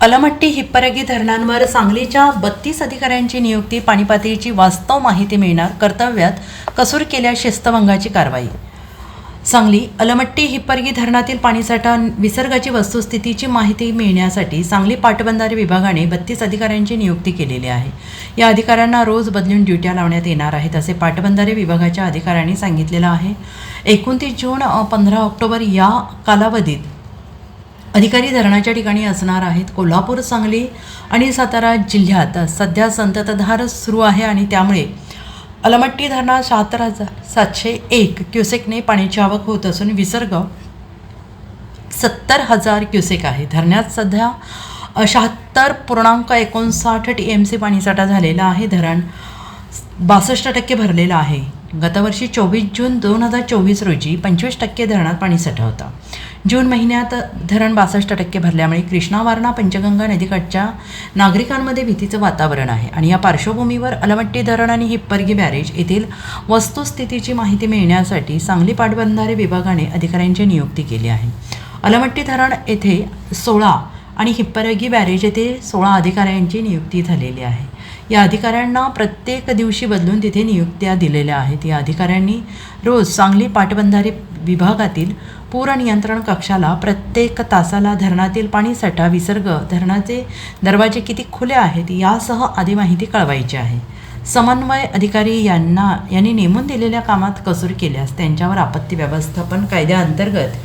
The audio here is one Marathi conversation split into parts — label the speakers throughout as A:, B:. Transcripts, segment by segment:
A: अलमट्टी हिप्परगी धरणांवर सांगलीच्या बत्तीस अधिकाऱ्यांची नियुक्ती पाणीपातळीची वास्तव माहिती मिळणार कर्तव्यात कसूर केल्या शिस्तभंगाची कारवाई. सांगली अलमट्टी हिप्परगी धरणातील पाणीसाठा विसर्गाची वस्तुस्थितीची माहिती मिळण्यासाठी सांगली पाटबंधारे विभागाने बत्तीस अधिकाऱ्यांची नियुक्ती केलेली आहे. या अधिकाऱ्यांना रोज बदलून ड्युट्या लावण्यात येणार आहेत असे पाटबंधारे विभागाच्या अधिकाऱ्यांनी सांगितलेलं आहे. एकोणतीस जून पंधरा ऑक्टोबर या कालावधीत अधिकारी धरणाच्या ठिकाणी असणार आहेत. कोल्हापूर सांगली आणि सातारा जिल्ह्यात सध्या संततधार सुरू आहे आणि त्यामुळे अलमट्टी धरणात शहात्तर हजार सातशे एक क्युसेकने पाण्याची आवक होत असून विसर्ग सत्तर हजार क्युसेक आहे. धरणात सध्या शहात्तर पूर्णांक एकोणसाठ टी एम सी पाणीसाठा झालेला आहे. धरण बासष्ट टक्के भरलेलं आहे. गतवर्षी चोवीस जून दोन हजार चोवीस रोजी पंचवीस टक्के धरणात पाणीसाठा होता. जून महिन्यात धरण बासष्ट टक्के भरल्यामुळे कृष्णा वारणा पंचगंगा नदीकाठच्या नागरिकांमध्ये भीतीचं वातावरण आहे. आणि या पार्श्वभूमीवर अलमट्टी धरण आणि हिप्परगी बॅरेज येथील वस्तुस्थितीची माहिती मिळण्यासाठी सांगली पाटबंधारे विभागाने अधिकाऱ्यांची नियुक्ती केली आहे. अलमट्टी धरण येथे सोळा आणि हिप्परगी बॅरेज येथे सोळा अधिकाऱ्यांची नियुक्ती झालेली आहे. या अधिकाऱ्यांना प्रत्येक दिवशी बदलून तिथे नियुक्त्या दिलेल्या आहेत. या अधिकाऱ्यांनी रोज सांगली पाटबंधारे विभागातील पूर नियंत्रण कक्षाला प्रत्येक तासाला धरणातील पाणीसाठा विसर्ग धरणाचे दरवाजे किती खुले आहेत यासह आदी माहिती कळवायची आहे. समन्वय अधिकारी यांना यांनी नेमून दिलेल्या कामात कसूर केल्यास त्यांच्यावर आपत्ती व्यवस्थापन कायद्याअंतर्गत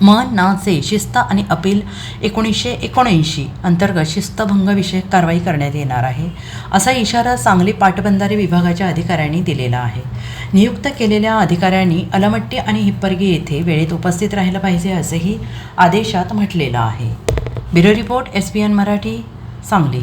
A: म नाचे शिस्त आणि अपील एकोणीसशे एकोणऐंशी अंतर्गत शिस्तभंगविषयक कारवाई करण्यात येणार आहे. असा इशारा सांगली पाटबंधारे विभागाच्या अधिकाऱ्यांनी दिलेला आहे. नियुक्त केलेल्या अधिकाऱ्यांनी अलमट्टी आणि हिप्परगी येथे वेळेत उपस्थित राहिलं पाहिजे असेही आदेशात म्हटलेलं आहे. Bureau report S P N Marathi Sangli.